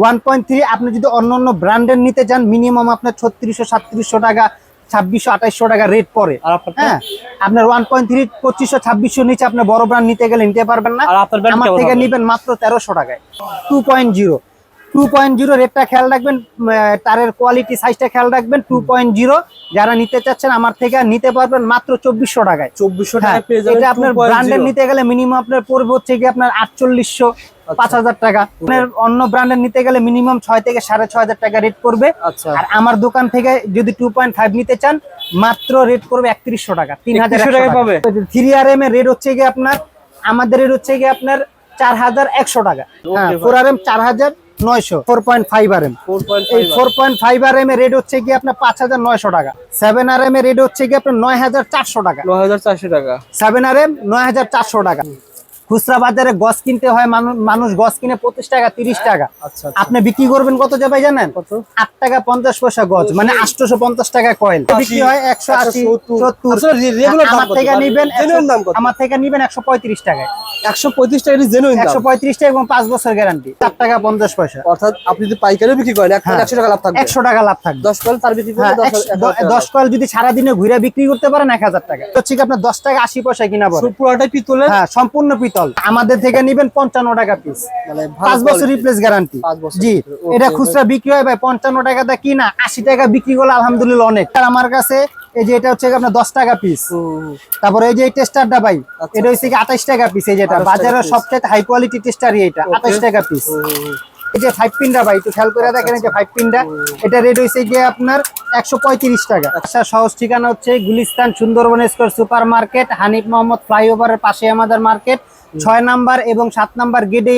One point three আপনি যদি অন্য অন্য ব্র্যান্ডের নিতে চান মিনিমাম আপনার ছত্রিশশো সাতত্রিশশো টাকা ছাব্বিশশো আঠাইশশো টাকা রেট পরে হ্যাঁ আপনার ওয়ান পয়েন্ট থ্রি পঁচিশশো ছাব্বিশশো নিচে আপনার বড় ব্র্যান্ড নিতে গেলে নিতে পারবেন না। আমার থেকে নিবেন মাত্র তেরোশো টাকায়। Two point zero two point zero রেটটা খেয়াল রাখবেন তারের কোয়ালিটি সাইজটা খেয়াল রাখবেন টু পয়েন্ট জিরো যারা নিতে চাচ্ছেন আমার থেকে নিতে পারবেন মাত্র চব্বিশশো টাকায়। চব্বিশশো হ্যাঁ, টাকা এটা আপনার ব্র্যান্ডের নিতে গেলে মিনিমাম আপনার পড়বে হচ্ছে কি আপনার আটচল্লিশশো পাঁচ হাজার টাকা। আপনার অন্য ব্র্যান্ডের নিতে গেলে মিনিমাম ছয় থেকে সাড়ে ছয় হাজার টাকা রেট করবে আচ্ছা। আর আমার দোকান থেকে যদি টু পয়েন্ট ফাইভ নিতে চান মাত্র রেট করবে একত্রিশশো টাকা তিন হাজার 3100 টাকায় পাবে? থ্রি আর এম এর রেট হচ্ছে গিয়ে আপনার আমাদের রেট হচ্ছে গিয়ে আপনার চার হাজার একশো টাকা। ফোর আর এম চার হাজার নয়শো four point five R M এই four point five R M এর রেট হচ্ছে গিয়ে আপনার পাঁচ হাজার নয়শো টাকা। সেভেন আর এম এর রেট হচ্ছে গিয়ে আপনার নয় হাজার চারশো টাকা। নয় হাজার চারশো টাকা। সেভেন আর এম নয় হাজার চারশো টাকা। খুচরা বাজারে গছ কিনতে হয় মানু- মানুষ গছ কিনে পঁচিশ টাকা তিরিশ টাকা। আচ্ছা আপনি বিক্রি করবেন কত যাবে জানেন? আট টাকা পঞ্চাশ পয়সা গজ মানে আটশোশো পঞ্চাশ টাকা কয়েল বিক্রি হয় একশো আশি সত্তর। আমার থেকে মানে নিবেন? আমার থেকে নিবেন একশো পঁয়ত্রিশ টাকায়। একশো পঁয়ত্রিশ টাকা জেনুইন একশো পঁয়ত্রিশ টাকা এবং পাঁচ বছর গ্যারান্টি চার টাকা পঞ্চাশ পয়সা। অর্থাৎ আপনি যদি পাইকারি বিক্রি করেন হ্যাঁ। একশো টাকা লাভ থাকবে। একশো টাকা লাভ থাকবে। দশ কয়েল তার বিক্রি হ্যাঁ, দশ কয়েল যদি সারাদিনে ঘুরে বিক্রি করতে পারেন এক হাজার টাকা। হচ্ছে কি আপনার দশ টাকা আশি পয়সা কিনা পড়ে। লাভ। পুরোটাই পিতলের? হ্যাঁ সম্পূর্ণ পিতল। আমাদের থেকে নিবেন পঞ্চান্ন টাকা পিস মানে পাঁচ বছর রিপ্লেস গ্যারান্টি জি এটা খুচরা বিক্রি হয় ভাই পঞ্চান্ন টাকা কিনা আশি টাকা বিক্রি করলে আলহামদুলিল্লাহ অনেক। আর আমার কাছে এই যে এটা হচ্ছে আপনার দশ টাকা পিস তারপরে এই যে এই টেস্টারটা ভাই আচ্ছা। এটা হচ্ছে আঠাশ টাকা পিস এই যেটা বাজারের। সবচেয়ে হাই কোয়ালিটি টেস্টারই এটা. আঠাশ টাকা পিস হুম, হুম, এই যে ফাইভ পিনটা ভাই একটু খেয়াল করে দেখেন এই যে ফাইভ পিনটা এটা রেট হয়েছে গিয়ে আপনার একশো পঁয়ত্রিশ টাকা। আচ্ছা। সহজ ঠিকানা হচ্ছে Gulistan Sundarban square super market Hanif Mohammad ফ্লাইওভারের পাশে আমাদের মার্কেট। ছয় নাম্বার এবং সাত নাম্বার গেটে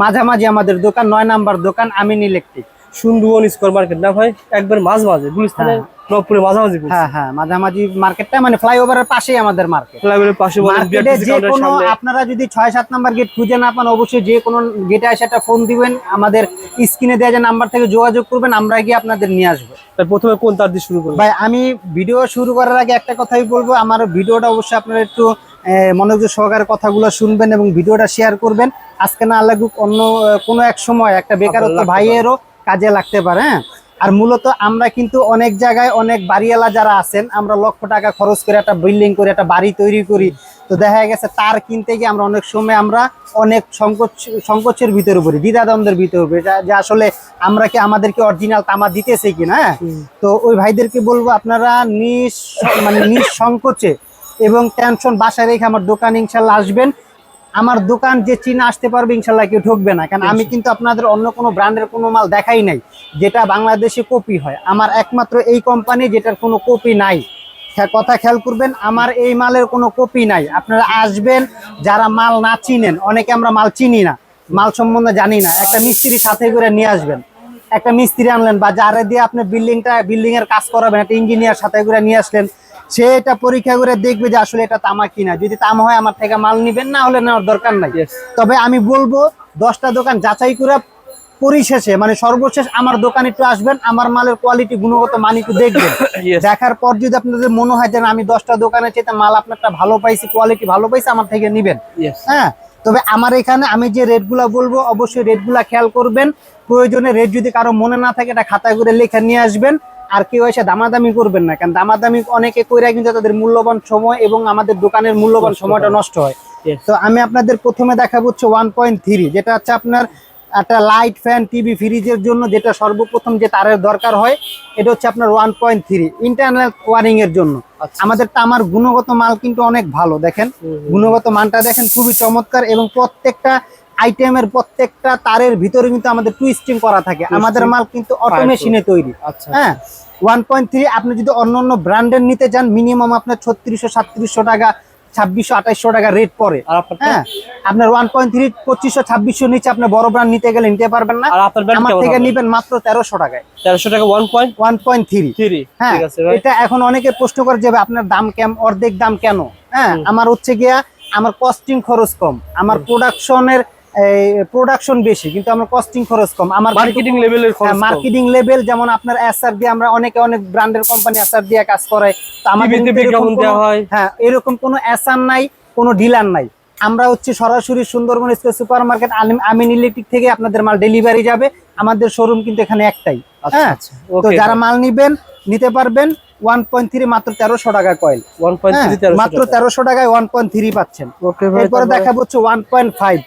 মাঝামাঝি আমাদের দোকান নয় নাম্বার দোকান Amin electric. Sundarban square market না ভাই? একবার মাঝ মাঝে গুলিস্তানের নবপুরে মাঝামাঝি হ্যাঁ হ্যাঁ মাঝামাঝি মার্কেটটা মানে ফ্লাইওভারের পাশেই আমাদের মার্কেট ফ্লাইওভারের পাশে মার্কেটে যে কোনো আপনারা যদি ছয় সাত নাম্বার গেট খুঁজে না পান অবশ্যই যে কোনো গেটে এসে একটা ফোন দিবেন আমাদের স্ক্রিনে দেওয়া যে নাম্বার থেকে যোগাযোগ করবেন আমরা গিয়ে আপনাদের নিয়ে আসব। প্রথমে কোন তার দিয়ে শুরু করবেন ভাই আমি ভিডিও শুরু করার আগে একটা কথাই বলব আমার ভিডিওটা অবশ্যই আপনারা একটু মনোযোগ সহকারে কথাগুলো শুনবেন এবং ভিডিওটা শেয়ার করবেন। আজকে না লাগুক অন্য কোনো এক সময় একটা বেকারত্ব ভাইয়েরও কাজে লাগতে পারে হ্যাঁ? আর মূলত আমরা কিন্তু অনেক জায়গায় অনেক বাড়িওয়ালা যারা আছেন আমরা লক্ষ টাকা খরচ করে একটা বিল্ডিং করে একটা বাড়ি তৈরি করি। তো দেখা গেছে তার কিনতে গিয়ে আমরা অনেক সময় আমরা অনেক সংকোচ সংকোচের ভিতরে পড়ি দ্বিধাদ্বন্দ্বের ভিতরে পড়ি। যে আসলে আমরা কি আমাদেরকে অরিজিনাল তামা দিতেছে কিনা হ্যাঁ? তো ওই ভাইদেরকে বলব আপনারা নিঃ মানে নিঃসংকোচে এবং টেনশন বাসায় রেখে আমার দোকান ইনশাল্লাহ আসবেন। আমার দোকান যে চীনা আসতে পারবে ইনশাল্লাহ কেউ ঢুকবে না। কারণ আমি কিন্তু আপনাদের অন্য কোনো ব্র্যান্ডের কোনো মাল দেখাই নাই যেটা বাংলাদেশে কপি হয়। আমার একমাত্র এই কোম্পানি যেটার কোনো কপি নাই। কথা খেয়াল করবেন আমার এই মালের কোনো কপি নাই। আপনারা আসবেন যারা মাল না চিনেন অনেকে আমরা মাল চিনি না মাল সম্বন্ধে জানি না একটা মিস্ত্রি সাথে করে নিয়ে আসবেন। একটা মিস্ত্রি আনলেন বা যারা দিয়ে আপনি বিল্ডিংটা বিল্ডিং এর কাজ করাবেন একটা ইঞ্জিনিয়ার সাথে করে নিয়ে আসলেন সে এটা পরীক্ষা করে দেখবে যে আসলে এটা তামা কিনা। যদি তামা হয় আমার থেকে মাল নিবেন না হলে নেওয়ার দরকার নাই। তবে আমি বলব দশটা দোকান যাচাই করে পরিশেষে মানে সর্বশেষ আমার দোকান একটু আসবেন আমার মালের কোয়ালিটি গুণগত মান একটু দেখবেন। দেখার পর যদি আপনাদের মনে হয় যে আমি দশটা দোকানে চেয়ে মাল আপনারটা ভালো পাইছি কোয়ালিটি ভালো পাইছি আমার থেকে নিবেন। হ্যাঁ? তবে আমার এখানে আমি যে রেটগুলা বলব অবশ্যই রেটগুলা খেয়াল করবেন। প্রয়োজনে রেট যদি কারও মনে না থাকে এটা খাতায় করে লেখা নিয়ে আসবেন। আর কেউ এসে দামাদামি করবেন না কারণ দামাদামি অনেকে কইরা কিন্তু তাদের মূল্যবান সময় এবং আমাদের দোকানের মূল্যবান সময়টা নষ্ট হয়। তো আমি আপনাদের প্রথমে দেখাবো হচ্ছে ওয়ান পয়েন্ট থ্রি যেটা হচ্ছে আপনার একটা লাইট ফ্যান টিভি ফ্রিজের জন্য যেটা সর্বপ্রথম যে তারের দরকার হয় এটা হচ্ছে আপনার one point three internal wiring এর জন্য। আচ্ছা। আমাদের তামার গুণগত মাল কিন্তু অনেক ভালো দেখেন। গুণগত মানটা দেখেন খুবই চমৎকার এবং প্রত্যেকটা আইটেমের প্রত্যেকটা তারের ভিতরে কিন্তু আমাদের টুইস্টিং করা থাকে। আমাদের মাল কিন্তু অটো মেশিনে তৈরি। আচ্ছা। হ্যাঁ? ওয়ান পয়েন্ট থ্রি আপনি যদি অন্য অন্য ব্র্যান্ডের নিতে চান মিনিমাম আপনার ছত্রিশশো সাতত্রিশশো টাকা ছাব্বিশশো আঠাইশশো টাকা রেট পরে হ্যাঁ? আপনার ওয়ান পয়েন্ট থ্রি পঁচিশশো ছাব্বিশশো নিচে আপনি বড় ব্র্যান্ড নিতে গেলে নিতে পারবেন না। আমার থেকে নিবেন মাত্র তেরোশো টাকায়। তেরোশো টাকা one point one point three three হ্যাঁ? এটা এখন অনেকে প্রশ্ন করে যাবে আপনার দাম কেম অর্ধেক দাম কেন? হ্যাঁ? আমার হচ্ছে গিয়া আমার কস্টিং খরচ কম। আমার প্রোডাকশনের প্রোডাকশন বেশি কিন্তু আমার কস্টিং খরচ কম। আমার মার্কেটিং লেভেলের খরচ মার্কেটিং লেভেল যেমন আপনার এসআর দিয়ে আমরা অনেকে অনেক ব্র্যান্ডের কোম্পানি এসআর দিয়ে কাজ করে। তো আমাদের বিজ্ঞাপন দেওয়া কোনো- হয়। হ্যাঁ এরকম কোনো এসআর নাই কোনো ডিলার নাই। আমরা হচ্ছে সরাসরি Sundarban square super market Amin electric থেকে আপনাদের মাল ডেলিভারি যাবে। আমাদের শোরুম কিন্তু এখানে একটাই। আচ্ছা হ্যাঁ আচ্ছা। তো যারা মাল নিবেন নিতে পারবেন। ওয়ান পয়েন্ট থ্রি মাত্র তেরোশো টাকা কয়েল 1.3 মাত্র তেরোশো টাকায় ওয়ান পয়েন্ট থ্রি পাচ্ছেন। এরপরে হচ্ছে ওয়ান পয়েন্ট ফাইভ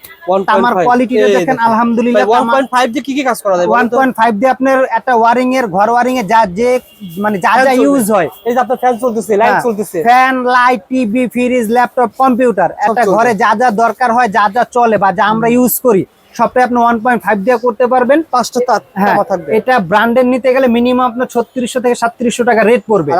আমার কোয়ালিটিটা দেখেন আলহামদুলিল্লাহ ওয়ান পয়েন্ট ফাইভ দিয়ে কি কি কাজ করা যায় ওয়ান পয়েন্ট ফাইভ দিয়ে আপনার একটা ওয়ারিং এর ঘর ওয়ারিং এ যা যে মানে যা যা ইউজ হয়। এই যে আপনার ফ্যান চলতেছে লাইট হ্যাঁ, চলতেছে। Fan light TV fridge laptop computer একটা ঘরে যা যা দরকার হয় যা যা চলে বা যা আমরা ইউজ করি সবটাই আপনি ওয়ান পয়েন্ট ফাইভ দিয়ে করতে পারবেন। পাঁচটা তার হ্যাঁ এটা ব্র্যান্ডের নিতে গেলে মিনিমাম আপনার ছত্রিশশো থেকে সাতত্রিশশো টাকা রেট পড়বে।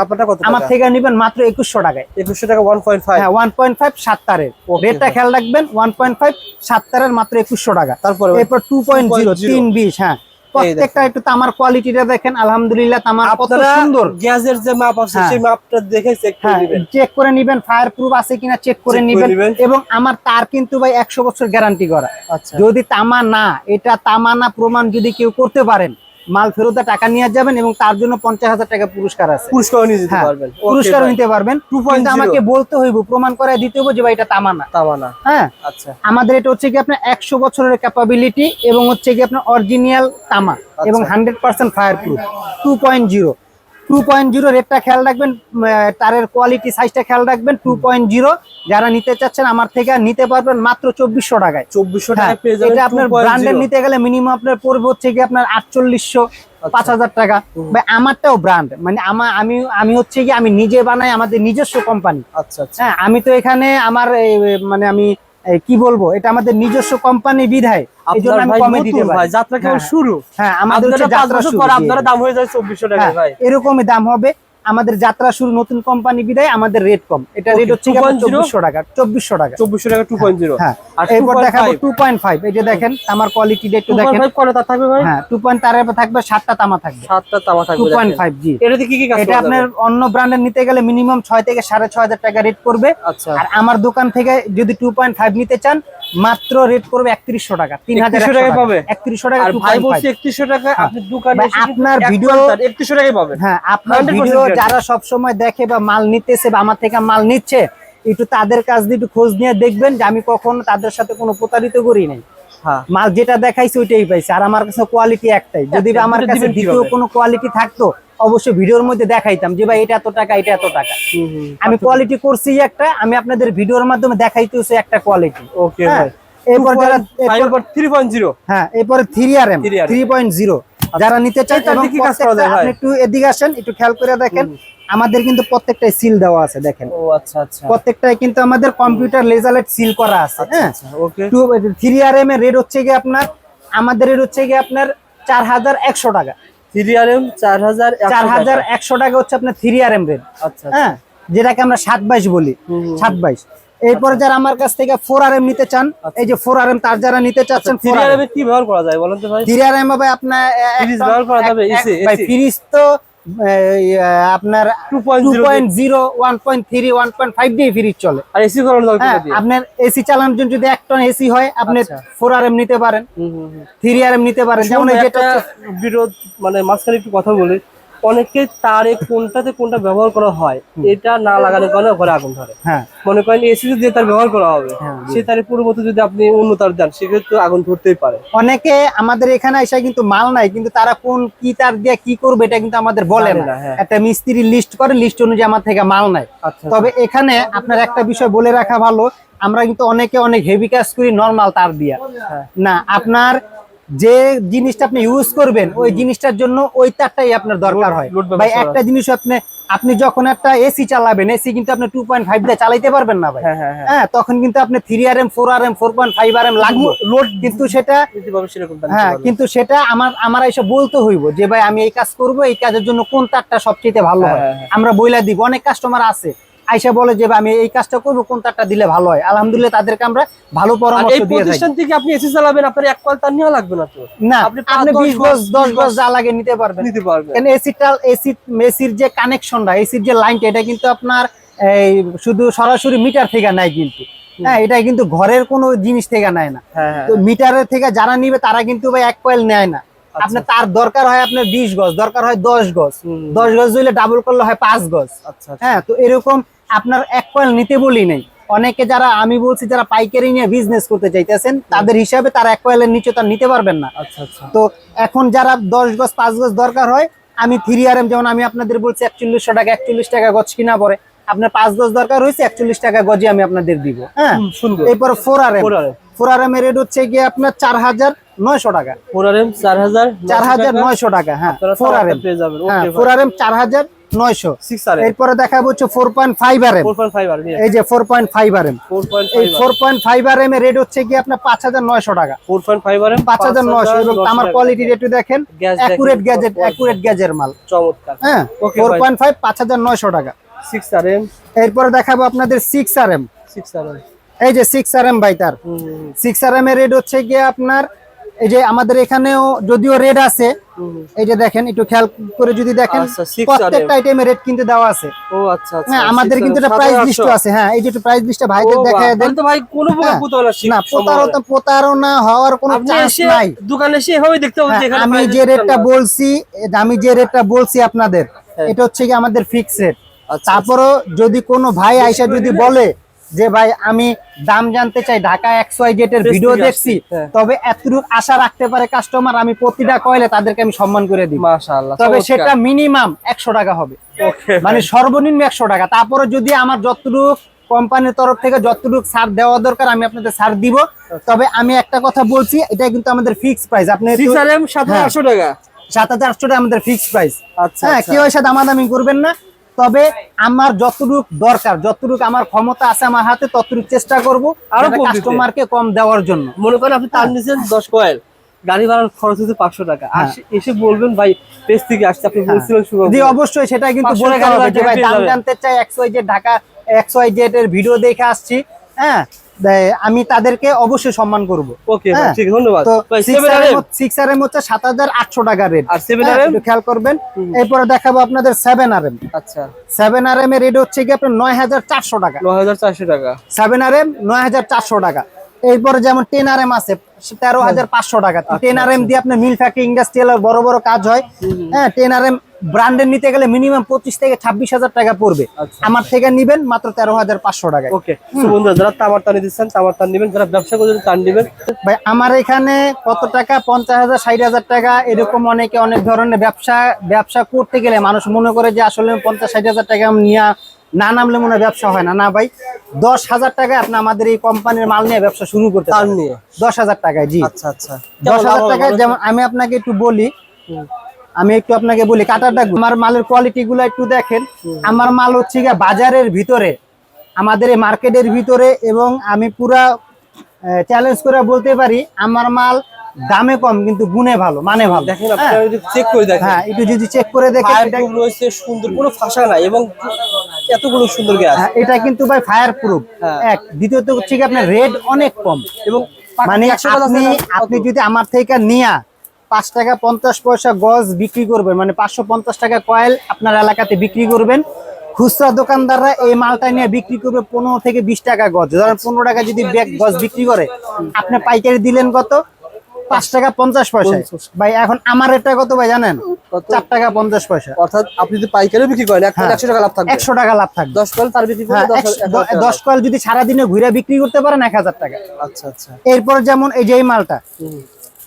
আমার থেকে নিবেন মাত্র একুশশো টাকায়। একুশশো টাকা ওয়ান পয়েন্ট ফাইভ হ্যাঁ ওয়ান পয়েন্ট ফাইভ সাত তারের। রেটটা খেয়াল রাখবেন ওয়ান পয়েন্ট ফাইভ সাত তারের মাত্র একুশশো টাকা। তারপরে এরপর টু পয়েন্ট জিরো তিন বিশ হ্যাঁ। প্রত্যেকটা একটু তামার কোয়ালিটিটা দেখেন আলহামদুলিল্লাহ তামার কত সুন্দর। গ্যাসের যে মাপ আছে হ্যাঁ। সেই মাপটা দেখে চেক করে হ্যাঁ নেবেন। চেক করে নেবেন ফায়ার প্রুফ আছে কিনা চেক করে নেবেন। এবং আমার তার কিন্তু ভাই একশো বছর গ্যারান্টি করা। আচ্ছা। যদি তামা না এটা তামা না প্রমাণ যদি কেউ করতে পারেন মাল ফেরত টাকা নিয়ে যাবেন এবং তার জন্য পঞ্চাশ হাজার টাকা পুরস্কার আছে। পুরস্কার নিয়ে যেতে হ্যাঁ, পারবেন। পুরস্কার নিতে পারবেন। কিন্তু আমাকে বলতে হইব প্রমাণ করে দিতে হইব যে ভাই এটা তামানা। তামানা। হ্যাঁ আচ্ছা। আমাদের এটা হচ্ছে কি আপনার একশো বছরের ক্যাপাবিলিটি এবং হচ্ছে কি আপনার অরিজিনাল তামা এবং hundred percent fireproof two point zero. Two point zero রেটটা খেয়াল রাখবেন তারের কোয়ালিটি সাইজটা খেয়াল রাখবেন। টু পয়েন্ট জিরো যারা নিতে চাচ্ছেন আমার থেকে নিতে পারবেন মাত্র চব্বিশশো টাকায়। চব্বিশশো হ্যাঁ, টাকা এটা আপনার ব্র্যান্ডের নিতে গেলে মিনিমাম আপনার পড়বে হচ্ছে কি আপনার আটচল্লিশশো পাঁচ হাজার টাকা। ভাই আমারটাও ব্র্যান্ড মানে আমার আমি আমি হচ্ছে কি আমি নিজে বানাই আমাদের নিজস্ব কোম্পানি আচ্ছা আচ্ছা। হ্যাঁ আমি তো এখানে আমার মানে আমি কি বলব? এটা আমাদের নিজস্ব কোম্পানি বিধায়। হ্যাঁ। হ্যাঁ হয়ে হ্যাঁ, এরকমই দাম হবে। আমাদের যাত্রা শুরু নতুন কোম্পানি বিদায় আমাদের রেট কম। এটা রেট হচ্ছে চব্বিশশো টাকা চব্বিশশো টাকা। চব্বিশশো টাকা টু পয়েন্ট জিরো হ্যাঁ আর এরপর দেখাবো টু পয়েন্ট ফাইভ এই যে দেখেন আমার কোয়ালিটিটা একটু দেখেন। থাকবে ভাই? হ্যাঁ টু পয়েন্ট তার থাকবে সাতটা তামা থাকবে। সাতটা তামা টু পয়েন্ট ফাইভ জি এটাতে কি কি এটা আপনার অন্য ব্র্যান্ডের নিতে গেলে মিনিমাম ছয় থেকে সাড়ে ছয় হাজার টাকা রেট করবে আচ্ছা। আর আমার দোকান থেকে যদি টু পয়েন্ট ফাইভ নিতে চান মাত্র রেট করবে একত্রিশশো টাকা তিন হাজার টাকা। পাবে? একত্রিশশো টাকা ভাই বলছি একত্রিশশো টাকা আপনি দোকানে ভাই, এসে কিন্তু আপনার ভিডিও- 3100 টাকায় পাবেন। হ্যাঁ আপনার ভিডিও যারা সব সময় দেখে বা মাল নিতেছে বা আমার থেকে মাল নিচ্ছে একটু তাদের কাছ দিয়ে একটু খোঁজ নিয়ে দেখবেন যে আমি কখনো তাদের সাথে কোনো প্রতারিত করি নাই। হ্যাঁ মাল যেটা দেখাইছে ওইটাই পাইছে। আর আমার কাছে কোয়ালিটি একটাই। যদি আমার কাছে দ্বিতীয় কোনো কোয়ালিটি থাকতো অবশ্যই ভিডিওর মধ্যে দেখাইতাম যে ভাই এটা এত টাকা এটা এত টাকা। আমি কোয়ালিটি করছি একটা আমি আপনাদের ভিডিওর মাধ্যমে দেখাইতেছি একটা কোয়ালিটি ওকে হ্যাঁ, এরপর যারা এরপর- থ্রি পয়েন্ট জিরো হ্যাঁ এরপরে three R M 3RM three point zero যারা নিতে চাই? আপনি একটু এদিকে আসেন একটু খেয়াল করে দেখেন। আমাদের কিন্তু প্রত্যেকটাই সিল দেওয়া আছে দেখেন। ও আচ্ছা আচ্ছা। প্রত্যেকটাই কিন্তু আমাদের কম্পিউটার লেজারেট সিল করা আছে হ্যাঁ? আচ্ছা okay two three R M এর রেট হচ্ছে গিয়ে আপনার আমাদের রেট হচ্ছে কি আপনার চার হাজার একশো টাকা। থ্রি আর এম চার হাজার চার হাজার একশো টাকা হচ্ছে আপনার থ্রি আর এম রেট আচ্ছা হ্যাঁ যেটাকে আমরা সাত বাইশ বলি হুম, হুম। সাত বাইশ। এরপরে যারা আমার কাছ থেকে ফোর আর এম নিতে চান এই যে ফোর আর এম তার যারা নিতে চাচ্ছেন ফোর আর এম কি ব্যবহার করা যায় বলেন তো ভাই? থ্রি আর এম হবে আপনার Fridge ব্যবহার করা যাবে? ফ্রিজ তো আপনার two 2.0 point zero one point three one point five দিয়ে ফ্রিজ চলে। আর এসি হ্যাঁ আপনার এসি চালানোর জন্য যদি এক টন এসি হয় আপনি। ফোর আর এম নিতে পারেন। থ্রি আর এম নিতে পারেন। যেমন বিরোধ মানে মাঝখানে একটু কথা বলি। অনেকে তারে কোনটাতে কোনটা ব্যবহার করা হয় এটা না লাগানোর কারণে ঘরে আগুন ধরে। হ্যাঁ। মনে করেন এসি যদি তার ব্যবহার করা হবে হ্যাঁ, সে তার পূর্ববর্তী যদি আপনি অন্য তার দেন সেক্ষেত্রে আগুন ধরতেই পারে। অনেকে আমাদের এখানে এসে কিন্তু মাল নাই কিন্তু তারা কোন কি তার দিয়ে কি করবে এটা কিন্তু আমাদের বলে না। হ্যাঁ। একটা মিস্ত্রি লিস্ট করে লিস্ট অনুযায়ী আমার থেকে মাল নাই আচ্ছা তবে এখানে আপনার একটা বিষয় বলে রাখা ভালো আমরা কিন্তু অনেকে অনেক হেভি কাজ করি নর্মাল তার দিয়া। না আপনার যে জিনিসটা আপনি ইউজ করবেন ওই জিনিসটার জন্য ওই তারটাই আপনার দরকার হয়। ভাই একটা জিনিস আপনি আপনি যখন একটা এসি চালাবেন এসি কিন্তু আপনি টু পয়েন্ট ফাইভ দিয়ে চালাইতে পারবেন না ভাই। হ্যাঁ হ্যাঁ হ্যাঁ। হ্যাঁ তখন কিন্তু আপনি three R M four R M four point five R M লাগবে। লোড কিন্তু সেটা হ্যাঁ কিন্তু সেটা আমার আমার এসে বলতে হইব যে ভাই আমি এই কাজ করব এই কাজের জন্য কোন তারটা সবচেয়ে ভালো হ্যাঁ। আমরা বইলা দিব অনেক কাস্টমার আছে। আইসা বলে যে আমি এই কাজটা করব কোন তারটা দিলে ভালো হয়? আলহামদুলিল্লাহ তাদেরকে আমরা ভালো পরামর্শ দিয়ে প্রতিষ্ঠান থেকে আপনি এসি চালাবেন আপনার এক কল তার নেওয়া লাগবে না তো? না আপনি পাঁচ, আপনি দশ বিশ গজ, গজ দশ বিশ গজ গজ যা লাগে নিতে পারবেন। নিতে পারবেন। এসিটাল এসি এসির যে কানেকশনটা এসির যে লাইনটা এটা কিন্তু আপনার এই শুধু সরাসরি মিটার থেকে নেয় কিন্তু। হ্যাঁ এটা কিন্তু ঘরের কোনো জিনিস থেকে নেয় না। হ্যাঁ হ্যাঁ তো মিটারের থেকে যারা নিবে তারা কিন্তু ভাই এক কয়েল নেয় না। আপনার তার দরকার হয় আপনার বিশ গজ দরকার হয় দশ গজ। দশ গজ দিলে ডাবল করলে হয় পাঁচ গজ। আচ্ছা আচ্ছা। হ্যাঁ তো এরকম আপনার এক কয়েল নিতে বলি নেই। অনেকে যারা আমি বলছি যারা পাইকারি নিয়ে বিজনেস করতে চাইতেছেন তাদের হিসাবে তারা এক কয়েলের নিচে তার নিতে পারবেন না। আচ্ছা আচ্ছা। তো এখন যারা দশ গজ পাঁচ গজ দরকার হয় আমি থ্রি আর এম যেমন আমি আপনাদের বলছি একচল্লিশশো টাকা একচল্লিশ টাকা গজ কিনা পরে। আপনার পাঁচ গজ দরকার হয়েছে একচল্লিশ টাকা গজে আমি আপনাদের দিব। হ্যাঁ? এরপর four R M four R M এর রেট হচ্ছে গিয়ে আপনার চার হাজার নয়শো টাকা। চার হাজার চার হাজার নয়শো টাকা হ্যাঁ আপনারা ফোর আর এম পেয়ে যাবেন হ্যাঁ ওকে ফোর আর এম চার হাজার নয়শো। এরপরে দেখাবো হচ্ছে four point five R M এই যে four point five R M এই four point five R M এর রেট হচ্ছে গিয়ে আপনার পাঁচ হাজার নয়শো টাকা। Four point five R M পাঁচ হাজার নয়শো। এবং আমার কোয়ালিটি একটু দেখেন অ্যাকুরেট গ্যাজেট অ্যাকুরেট গ্যাজের মাল। চমৎকার। হ্যাঁ ফোর। পয়েন্ট ফাইভ পাঁচ হাজার নয়শো টাকা। সিক্স আর এম এরপরে দেখাবো আপনাদের six R M six R M এই যে সিক্স আর এম ভাই তার। সিক্স আর এম এর রেট হচ্ছে গিয়ে আপনার এই যে আমাদের এখানেও যদিও রেট আছে এই যে দেখেন একটু খেয়াল করে যদি দেখেন আচ্ছা, 6 প্রত্যেকটা আইটেমের রেট কিন্তু দেওয়া আছে। ও আচ্ছা আচ্ছা হ্যাঁ আমাদের কিন্তু একটা প্রাইস লিস্ট আছে। হ্যাঁ এই যে একটু প্রাইস লিস্টটা ভাইদের দেখায় দেন। তো ভাই কোনো প্রকার হ্যাঁ। প্রতারণা না প্রতারণা প্রতারণা হওয়ার কোনো চান্স নাই। দোকানে এসে এভাবে দেখতে হবে হ্যাঁ, এখানে আমি যে রেটটা বলছি আমি যে রেটটা বলছি আপনাদের হ্যাঁ। এটা হচ্ছে কি আমাদের ফিক্স রেট আচ্ছা, তারপরও যদি কোনো ভাই আইসা যদি বলে যে ভাই আমি দাম জানতে চাই ঢাকা এর Best ভিডিও দেখছি হ্যাঁ। তবে এতটুকু আশা রাখতে পারে কাস্টমার আমি প্রতিটা কয়েলে তাদেরকে আমি সম্মান করে দিই তবে সেটা মিনিমাম একশো টাকা হবে। মানে সর্বনিম্ন একশো টাকা। তারপরে যদি আমার যতটুকু কোম্পানির তরফ থেকে যতটুকু ছাড় দেওয়া দরকার আমি আপনাদের ছাড় দিব। তবে আমি একটা কথা বলছি এটা কিন্তু আমাদের ফিক্স প্রাইস আপনি সাত হ্যাঁ। আটশো টাকা? সাত হাজার আটশো টাকা আমাদের ফিক্স প্রাইস আচ্ছা হ্যাঁ আচ্ছা। কেউ এসে দামাদামি করবেন না। তবে আমার যতটুক দরকার যতটুক আমার ক্ষমতা আছে আমার হাতে ততটুক চেষ্টা করব আরও কাস্টমার কাস্টমারকে কম দেওয়ার জন্য। মনে করেন আপনি তার নিচে দশ কয়েল গাড়ি ভাড়ার খরচ হচ্ছে পাঁচশো টাকা। আর এসে বলবেন ভাই পেজ থেকে আসছে আপনি বলছিলেন শুভ জি অবশ্যই সেটা কিন্তু 500 বলতে টাকা হবে যে ভাই দাম জানতে চাই একশো যে ঢাকা এক্স ওয়াই জেড এর ভিডিও দেখে আসছি। হ্যাঁ আমি তাদেরকে অবশ্যই সম্মান করব। ওকে হ্যাঁ। ঠিক ধন্যবাদ। তো আর এম হচ্ছে টাকা রেট। আর আর এম খেয়াল করবেন। এরপরে দেখাবো আপনাদের আর এম আচ্ছা। আর এম এর রেট হচ্ছে কি আপনার নয় হাজার চারশো টাকা। নয় হাজার চারশো টাকা। সেভেন আর এম টাকা। এরপরে যেমন টেন আর এম আছে তেরো হাজার পাঁচশো টাকা। টেন আর এম দিয়ে আপনার মিল ফ্যাক্টরি ইন্ডাস্ট্রিয়াল বড় বড় কাজ হয়। হ্যাঁ টেন আর এম ব্র্যান্ডের নিতে গেলে মিনিমাম পঁচিশ থেকে ছাব্বিশ হাজার টাকা পড়বে। আচ্ছা। আমার থেকে নিবেন মাত্র তেরো হাজার পাঁচশো টাকা। ওকে বন্ধুরা যারা তামার টানি দিচ্ছেন তামার টান দিবেন যারা ব্যবসা করে টান দিবেন ভাই আমার এখানে কত টাকা? পঞ্চাশ হাজার ষাট হাজার টাকা। এরকম অনেকে অনেক ধরনের ব্যবসা ব্যবসা করতে গেলে মানুষ মনে করে যে আসলে পঞ্চাশ ষাট হাজার টাকা নিয়ে না নামলে মনে হয় ব্যবসা হয় না। না ভাই দশ হাজার টাকায় আপনি আমাদের এই কোম্পানির মাল নিয়ে ব্যবসা শুরু করতে পারেন। দশ হাজার টাকায় জি। আচ্ছা আচ্ছা। দশ হাজার টাকায় যেমন আমি আপনাকে একটু বলি। আমি একটু আপনাকে বলি কাটারটা আমার মালের কোয়ালিটি গুলো একটু দেখেন। আমার মাল হচ্ছে গিয়ে বাজারের ভিতরে আমাদের এই মার্কেটের ভিতরে এবং আমি পুরা চ্যালেঞ্জ করে বলতে পারি আমার মাল দামে কম কিন্তু গুণে ভালো মানে ভালো। দেখেন আপনারা যদি চেক করে দেখেন। হ্যাঁ একটু যদি চেক করে দেখেন এটা- প্রুফ রয়েছে সুন্দর কোনো ফাঁসা নাই এবং এতগুলো সুন্দর গ্যাস হ্যাঁ, এটা কিন্তু ভাই ফায়ার প্রুফ হ্যাঁ। এক। দ্বিতীয়ত হচ্ছে কি আপনার রেট অনেক কম। এবং মানে আপনি? আপনি যদি আমার থেকে নিয়া পাঁচ টাকা পঞ্চাশ পয়সা গজ বিক্রি করবেন। মানে পাঁচশো পঞ্চাশ টাকা কয়েল আপনার এলাকাতে বিক্রি করবেন। খুচরা দোকানদাররা এই মালটা নিয়ে বিক্রি করবে পনেরো থেকে বিশ টাকা গজ। ধরেন পনেরো টাকা যদি ব্যাগ গজ বিক্রি করে আপনি পাইকারি দিলেন কত? পাঁচ টাকা পঞ্চাশ পয়সা। ভাই এখন আমার রেটটা কত ভাই জানেন? চার টাকা পঞ্চাশ পয়সা। অর্থাৎ আপনি যদি পাইকারি বিক্রি করেন এক। একশো টাকা লাভ থাকবে। একশো টাকা লাভ থাকবে। দশ কয়েল তার বিক্রি হ্যাঁ দশ কয়েল যদি সারাদিনে ঘুরে বিক্রি করতে পারেন এক হাজার টাকা। আচ্ছা আচ্ছা। এরপর যেমন এই যে এই মালটা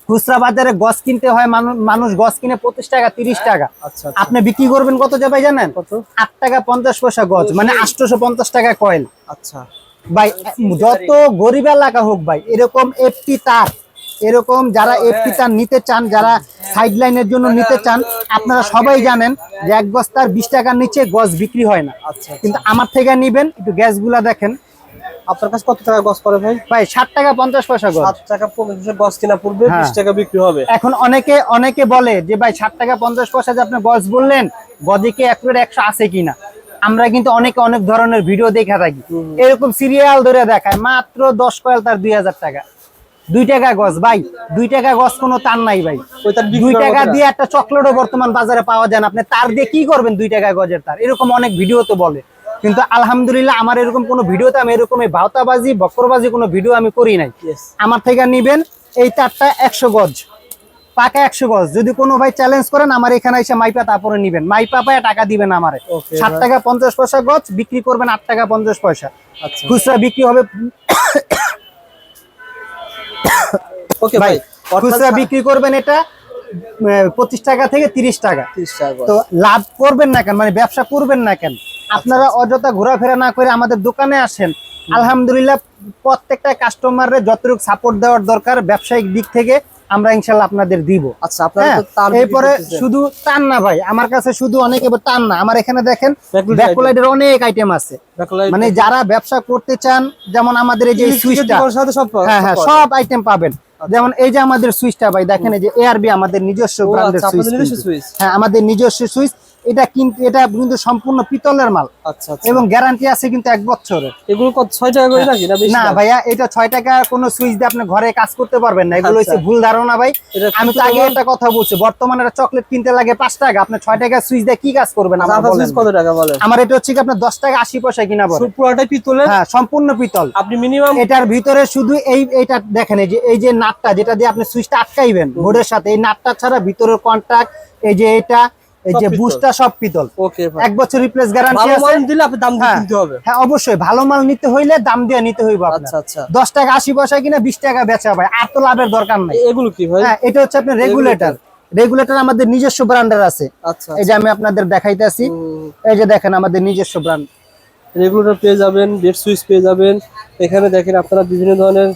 খুচরা বাজারে গছ কিনতে হয় মানুষ গছ কিনে পঁচিশ টাকা তিরিশ টাকা। আচ্ছা আচ্ছা। আপনি বিক্রি করবেন কত যাবে জানেন? কত? আট টাকা পঞ্চাশ পয়সা গছ মানে আটশোশো পঞ্চাশ টাকা কয়েল। আচ্ছা। ভাই যত গরিব এলাকা হোক ভাই এরকম এফটি তার এরকম যারা এফটি তার নিতে চান যারা সাইড লাইনের জন্য নিতে চান আপনারা সবাই জানেন যে এক বস্তার বিশ টাকার নিচে গছ বিক্রি হয় না। আচ্ছা কিন্তু আমার থেকে নিবেন একটু গ্যাসগুলা দেখেন। আপনার কাছে কত টাকা গছ পড়ে ভাই? ভাই ষাট টাকা পঞ্চাশ পয়সা টাকা গছ কিনা পড়বে হ্যাঁ। বিশ টাকা বিক্রি হবে। এখন অনেকে অনেকে বলে যে ভাই ষাট টাকা পঞ্চাশ পয়সা যে আপনি বললেন গজে কি একশো আছে কিনা? আমরা কিন্তু অনেকে অনেক ধরনের ভিডিও দেখে থাকি। এরকম সিরিয়াল ধরে দেখায় মাত্র দশ কয়েল তার দুই হাজার টাকা। দুই টাকা গজ ভাই দুই টাকা গজ কোনো তার নাই ভাই। তার দুই টাকা দিয়ে একটা চকলেটও বর্তমান বাজারে পাওয়া যায় না। আপনি তার দিয়ে কি করবেন দুই টাকা গজের তার? এরকম অনেক ভিডিও তো বলে। কিন্তু আলহামদুলিল্লাহ আমার এরকম কোনো ভিডিওতে আমি এরকম ভাওতাবাজি বক্রবাজি কোনো ভিডিও আমি করি নাই। আমার থেকে নিবেন এই তারটা একশো গজ। পাকা একশো গজ। যদি কোনো ভাই চ্যালেঞ্জ করেন আমার এখানে এসে মাইপা তারপরে নিবেন। মাইপা পায় টাকা দিবেন আমার। সাত টাকা পঞ্চাশ পয়সা গজ বিক্রি করবেন আট টাকা পঞ্চাশ পয়সা। আচ্ছা। খুচরা বিক্রি হবে ওকে ভাই খুচরা বিক্রি করবেন এটা পঁচিশ টাকা থেকে তিরিশ টাকা। 30 টাকা তো লাভ করবেন না কেন? মানে ব্যবসা করবেন না কেন? আপনারা অযথা ঘোরাফেরা না করে আমাদের দোকানে আসেন। আলহামদুলিল্লাহ প্রত্যেকটা কাস্টমারের যতটুকু সাপোর্ট দেওয়ার দরকার ব্যবসায়িক দিক থেকে আমরা ইনশাল্লাহ আপনাদের দিব। আচ্ছা আপনারা হ্যাঁ এরপরে শুধু টান না ভাই আমার কাছে শুধু অনেক টান না। আমার এখানে দেখেন ব্যাকলাইটের অনেক আইটেম আছে। মানে যারা ব্যবসা করতে চান যেমন আমাদের এই যে সুইচটা সব হ্যাঁ হ্যাঁ সব আইটেম পাবেন। যেমন এই যে আমাদের সুইচটা ভাই দেখেন এই যে এআরবি আমাদের নিজস্ব। ব্র্যান্ডের আচ্ছা, সুইচ হ্যাঁ আমাদের নিজস্ব সুইচ এটা কিন্তু এটা কিন্তু সম্পূর্ণ পিতলের মাল। আচ্ছা আচ্ছা। এবং গ্যারান্টি আছে কিন্তু এক বছরের। এগুলো কত 6 টাকা করে নাকি না ভাইয়া এটা ছয় টাকা কোনো সুইচ দিয়ে আপনি ঘরে কাজ করতে পারবেন না। এগুলো হচ্ছে আচ্ছা। ভুল ধারণা ভাই। আমি তো আগে একটা কথা বলছি বর্তমানে একটা চকলেট কিনতে লাগে পাঁচ টাকা। আপনি ছয় টাকা সুইচ দিয়ে কি কাজ করবেন কত টাকা বলেন আমার এটা হচ্ছে কি আপনার দশ টাকা আশি পয়সা কিনা পড়ে পুরোটাই পিতলের? হ্যাঁ সম্পূর্ণ পিতল। আপনি মিনিমাম এটার ভিতরে শুধু এই এইটা দেখেন এই যে এই যে নাটটা যেটা দিয়ে আপনি সুইচটা আটকাইবেন বোর্ডের সাথে এই নাটটা ছাড়া ভিতরের কন্টাক্ট এই যে এটা এই যে পিতল। সব পিতল। এক বছর রিপ্লেস গ্যারান্টি আছে। দিলে আপনি দাম দিয়ে হ্যাঁ। কিনতে হবে। হ্যাঁ অবশ্যই। ভালো মাল নিতে হইলে দাম দিয়ে নিতে হইবে আচ্ছা আচ্ছা। টাকা আশি পয়সা কিনা বিশ টাকা বেচা ভাই। আর তো লাভের দরকার নাই। এগুলো কি ভাই? হ্যাঁ এটা হচ্ছে আপনার রেগুলেটর রেগুলেটর আমাদের নিজস্ব ব্র্যান্ডের আছে। আচ্ছা এই যে আমি আপনাদের দেখাইতেছি। এই যে দেখেন আমাদের নিজস্ব ব্র্যান্ড রেগুলেটর পেয়ে যাবেন বেড সুইচ পেয়ে যাবেন। এখানে দেখেন আপনারা বিভিন্ন ধরনের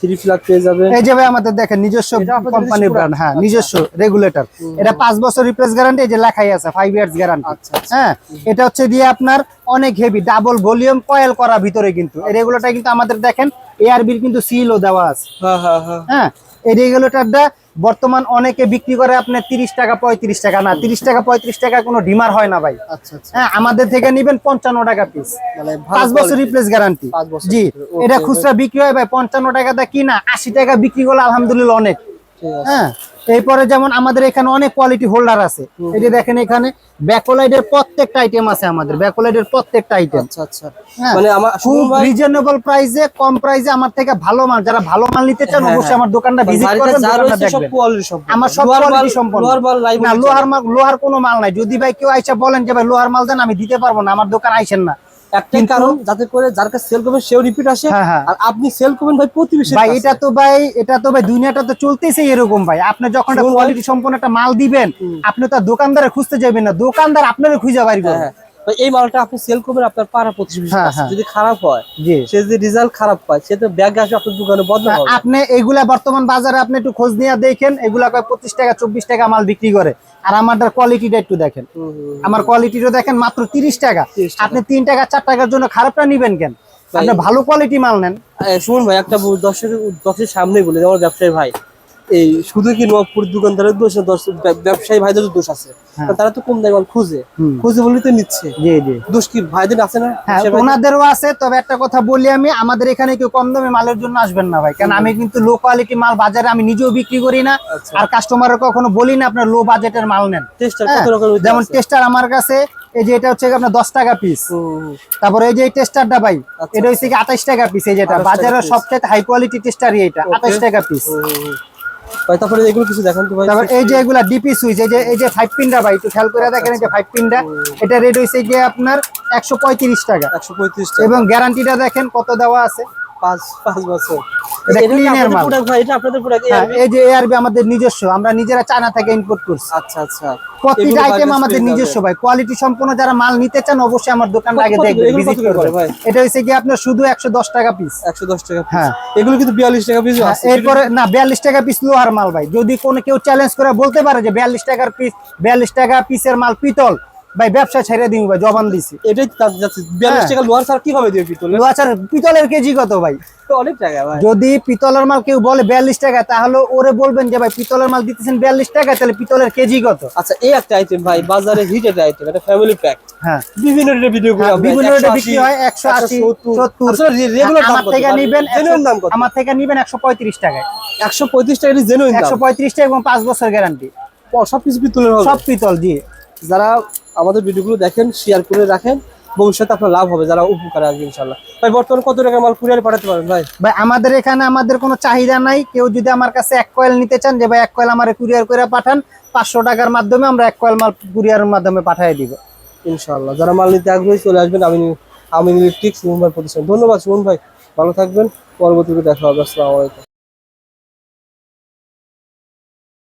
থ্রি ফ্ল্যাগ পেয়ে যাবেন। এই যে ভাই আমাদের দেখেন নিজস্ব কোম্পানির ব্র্যান্ড হ্যাঁ নিজস্ব রেগুলেটর এটা পাঁচ বছর রিপ্লেস গ্যারান্টি এই যে লেখাই আছে ফাইভ ইয়ার্স গ্যারান্টি আচ্ছা আচ্ছা। হ্যাঁ এটা হচ্ছে দিয়ে আপনার অনেক হেভি ডাবল ভলিউম কয়েল করা ভিতরে কিন্তু। এই রেগুলেটর কিন্তু আমাদের দেখেন এআরবির কিন্তু সিলও দেওয়া আছে। হ্যাঁ হ্যাঁ হ্যাঁ। হ্যাঁ এই রেগুলেটরটা বর্তমান অনেকে বিক্রি করে আপনার তিরিশ টাকা পঁয়ত্রিশ টাকা। না তিরিশ টাকা পঁয়ত্রিশ টাকা কোনো ডিমার হয় না ভাই। আচ্ছা আচ্ছা। হ্যাঁ আমাদের থেকে নিবেন পঞ্চান্ন টাকা পিস মানে পাঁচ বছর রিপ্লেস গ্যারান্টি জি এটা খুচরা বিক্রি হয় ভাই পঞ্চান্ন টাকাটা কিনা আশি টাকা বিক্রি করলে আলহামদুলিল্লাহ অনেক। হ্যাঁ এরপরে যেমন আমাদের এখানে অনেক কোয়ালিটি হোল্ডার আছে। এই যে দেখেন এখানে ব্যাকোলাইডের প্রত্যেকটা আইটেম আছে আমাদের ব্যাকোলাইডের প্রত্যেকটা আইটেম আচ্ছা আচ্ছা। হ্যাঁ। মানে আমার খুব রিজনেবল প্রাইসে কম প্রাইসে আমার থেকে ভালো মাল যারা ভালো মাল নিতে চান হ্যাঁ, অবশ্যই হ্যাঁ। আমার দোকানটা ভিজিট বাড়িতে করবেন দোকানটা সব দেখবেন। আমার সব কোয়ালিটি সম্পন্ন। লোহার মাল লাইভ না লোহার মাল লোহার কোনো মাল নাই। যদি ভাই কেউ আইসা বলেন যে ভাই লোহার মাল দেন আমি দিতে পারব না আমার দোকান আইসেন না। একটাই কারণ যাতে করে যার কাছে সেল করবেন সেও রিপিট আসে। হ্যাঁ, হ্যাঁ। আর আপনি সেল করবেন ভাই প্রতিবেশী ভাই এটা তো ভাই এটা তো ভাই দুনিয়াটা তো চলতেছে এরকম ভাই। আপনি যখন কোয়ালিটি সম্পন্ন একটা মাল দিবেন আপনি তো আর দোকানদারে খুঁজতে যাবেন না। দোকানদার আপনারে খুঁজে বাইর করবে। হ্যাঁ এই মালটা আপনি সেল করবেন আপনার পাড়া প্রতিবেশী হ্যাঁ। হ্যাঁ। যদি খারাপ হয় সে যদি রেজাল্ট খারাপ পায় সে তো ব্যাগ আসবে আপনার দোকানে বদনাম হবে। আপনি এগুলা বর্তমান বাজারে আপনি একটু খোঁজ নিয়ে দেখেন এগুলা কয় পঁচিশ টাকা চব্বিশ টাকা মাল বিক্রি করে। আর আমাদের কোয়ালিটিটা একটু দেখেন। আমার কোয়ালিটিটা দেখেন মাত্র তিরিশ টাকা। আপনি তিন টাকা চার টাকার জন্য খারাপটা নিবেন কেন? আপনি ভালো কোয়ালিটি মাল নেন। শুনুন ভাই একটা বল- দর্শকের দর্শকের সামনে বলে যেমন ব্যবসায়ী ভাই। এই শুধু কি নবপুর দোকানদারের দোষ না ব্যবসায়ী ভাইদের দোষ আছে। হ্যাঁ। তারা তো কম দামে মাল খুঁজে। খুঁজে বলেই তো নিচ্ছে। জি জি। দোষ কি ভাইদের আছে না? হ্যাঁ ওনাদেরও আছে তবে একটা কথা বলি আমি আমাদের এখানে কেউ কম দামে মালের জন্য আসবেন না ভাই। কারণ আমি কিন্তু লো কোয়ালিটি মাল বাজারে আমি নিজেও বিক্রি করি না আচ্ছা। আর কাস্টমারের কখনো বলি না আপনার লো বাজেটের মাল নেন। হ্যাঁ, যেমন টেস্টার আমার কাছে এই যে এটা হচ্ছে আপনার দশ টাকা পিস তারপরে এই যে টেস্টারটা ভাই আচ্ছা। এটা হচ্ছে কি আঠাশ টাকা পিস এই যেটা 28 টাকা বাজারের সবচেয়ে হাই কোয়ালিটি টেস্টারই এটা. আঠাশ টাকা পিস। ভাই তারপরে এগুলো কিছু দেখান তো ভাই তারপর এই যে এগুলা ডিপি সুইচ এই যে এই যে 5 পিনটা ভাই একটু খেয়াল করে দেখেন এই যে ফাইভ পিনটা এটা রেট হইছে গিয়ে আপনার একশো পঁয়ত্রিশ টাকা। একশো পঁয়ত্রিশ টাকা। এবং গ্যারান্টিটা দেখেন কত দেওয়া আছে? পাঁচ পাঁচ বছর। হ্যাঁ এই যে এআরবি আমাদের নিজস্ব আমরা নিজেরা চায়না থেকে ইম্পোর্ট করছি। আচ্ছা আচ্ছা। প্রতিটা আইটেম আমাদের নিজস্ব ভাই কোয়ালিটি সম্পন্ন যারা মাল নিতে চান অবশ্যই আমার দোকানটা আগে কত দেখবেন ভিজিট করবেন। ভাই? এটা কি আপনার শুধু একশো দশ টাকা পিস একশো দশ টাকা হ্যাঁ। এগুলো কিন্তু বিয়াল্লিশ টাকা পিস আছে। এরপরে না বিয়াল্লিশ টাকা পিস লোহার মাল ভাই। যদি কোনো কেউ চ্যালেঞ্জ করে বলতে পারে যে বিয়াল্লিশ টাকার পিস বিয়াল্লিশ টাকা পিসের মাল পিতল। ভাই ব্যবসা ছেড়ে দিন ভাই জবান দিছি। এটাই বিয়াল্লিশ হ্যাঁ। টাকা লোহার ছাড়া কীভাবে দিবে পিতলে লোহাচার পিতলের কেজি কত ভাই? অনেক টাকা ভাই। যদি পিতলের মাল কেউ বলে বিয়াল্লিশ টাকা তাহলে ওরে বলবেন যে ভাই পিতলের মাল দিতেছেন বিয়াল্লিশ টাকা তাহলে পিতলের কেজি কত? আচ্ছা এই একটা আইটেম ভাই বাজারে হিট একটা আইটেম এটা ফ্যামিলি প্যাক হ্যাঁ। বিভিন্ন রেটের ভিডিও করে হ্যাঁ, বিভিন্ন রেটে বিক্রি হয় একশো আশি সত্তর। রেগুলার দাম থেকে নিবেন দাম কত? আমার থেকে নিবেন একশো পঁয়ত্রিশ টাকায়। একশো পঁয়ত্রিশ টাকা জেনুইন একশো পঁয়ত্রিশ টাকা এবং পাঁচ বছর গ্যারান্টি সব কিছু পিতলের সব পিতল জি। যারা আমাদের ভিডিওগুলো দেখেন শেয়ার করে রাখেন ভবিষ্যতে আপনার লাভ হবে যারা উপকারে আসবে ইনশাল্লাহ ভাই বর্তমানে কত টাকার মাল কুরিয়ারে পাঠাতে পারেন ভাই? ভাই আমাদের এখানে আমাদের কোনো চাহিদা নাই। কেউ যদি আমার কাছে এক কয়েল নিতে চান যে ভাই এক কয়েল আমার কুরিয়ার করে পাঠান পাঁচশো টাকার মাধ্যমে আমরা এক কয়েল মাল কুরিয়ারের মাধ্যমে পাঠিয়ে দিব। ইনশাল্লাহ যারা মাল নিতে আগ্রহী চলে আসবেন আমি আমি ইলেকট্রিক সুমন ভাই প্রতিষ্ঠান। ধন্যবাদ সুমন ভাই ভালো থাকবেন। পরবর্তীতে দেখা হবে। আসসালামু আলাইকুম।